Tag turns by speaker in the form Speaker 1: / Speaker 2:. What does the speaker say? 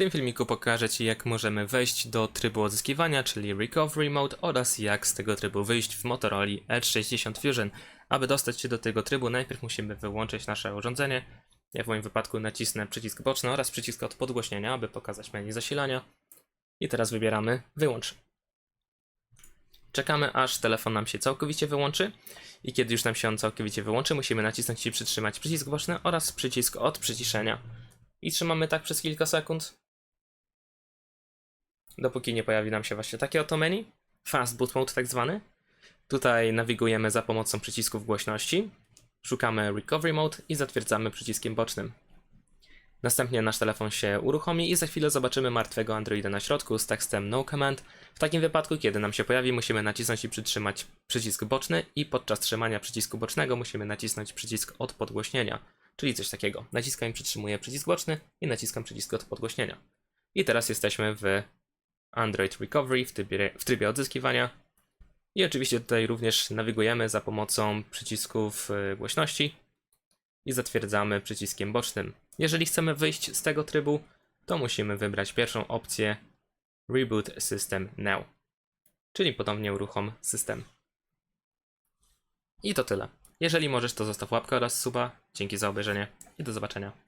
Speaker 1: tym filmiku pokażę Ci jak możemy wejść do trybu odzyskiwania, czyli Recovery Mode oraz jak z tego trybu wyjść w Motorola Edge 60 Fusion. Aby dostać się do tego trybu najpierw musimy wyłączyć nasze urządzenie. Ja w moim wypadku nacisnę przycisk boczny oraz przycisk od podgłośnienia, aby pokazać menu zasilania. I teraz wybieramy wyłącz. Czekamy aż telefon nam się całkowicie wyłączy i kiedy już nam się on całkowicie wyłączy musimy nacisnąć i przytrzymać przycisk boczny oraz przycisk od przyciszenia. I trzymamy tak przez kilka sekund. Dopóki nie pojawi nam się właśnie takie oto menu. Fast Boot Mode tak zwany. Tutaj nawigujemy za pomocą przycisków głośności. Szukamy Recovery Mode i zatwierdzamy przyciskiem bocznym. Następnie nasz telefon się uruchomi i za chwilę zobaczymy martwego Androida na środku z tekstem No Command. W takim wypadku, kiedy nam się pojawi, musimy nacisnąć i przytrzymać przycisk boczny i podczas trzymania przycisku bocznego musimy nacisnąć przycisk od podgłośnienia, czyli coś takiego. Naciskam i przytrzymuję przycisk boczny i naciskam przycisk od podgłośnienia. I teraz jesteśmy w Android Recovery w trybie, w trybie odzyskiwania. I oczywiście tutaj również nawigujemy za pomocą przycisków y, głośności i zatwierdzamy przyciskiem bocznym. Jeżeli chcemy wyjść z tego trybu, to musimy wybrać pierwszą opcję Reboot System Now, czyli ponownie uruchom system. I to tyle. Jeżeli możesz, to zostaw łapkę oraz suba. Dzięki za obejrzenie i do zobaczenia.